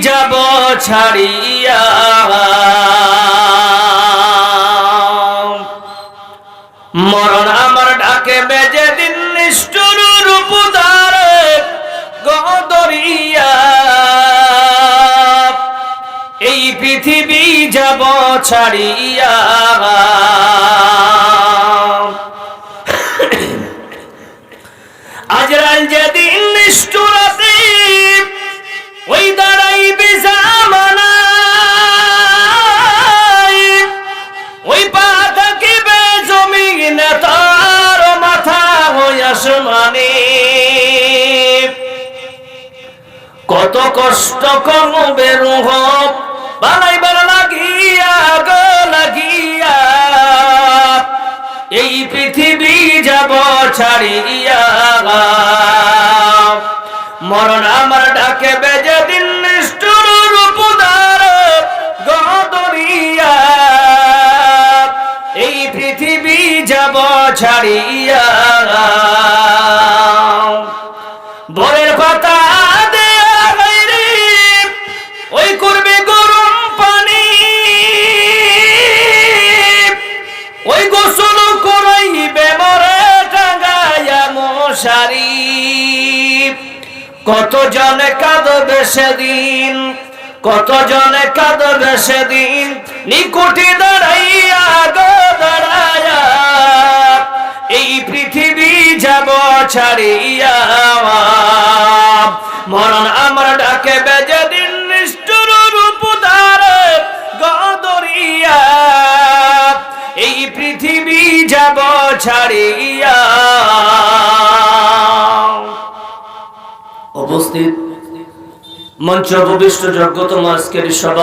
যাব ছাড়িয়া। মরণ আমার ডাকে বেজে দিন নিষ্ঠুর রূপ রূপদার গদরিয়া। এই পৃথিবী যাব ছাড়িয়া। ওই পা থাকিবে জমিন তার মাথা হই আসমানে। কত কষ্ট করবে রুহ বানাইবার লাগিয়া গো, লাগিয়া। এই পৃথিবী যাব ছাড়িয়া মরণ আমার ডাকে বেজে ছাড়িয়া। বরের পাতা গরম পানি। ওই গোসল করাইবে মরে টাঙ্গায়া মশারি। কত জনে কাঁদবে সেদিন কত জনে কাঁদবে সেদিন, নিকুটি দাঁড়াইয়া গো। ছাড়িয়া মরণ আমার ডাকে বেজে দিন নিষ্ঠুর রূপদার গদরিয়া। এই পৃথিবী যাব ছাড়িয়া। উপস্থিত মঞ্চ উপবিষ্ট যোগ্যতম আজকের সভা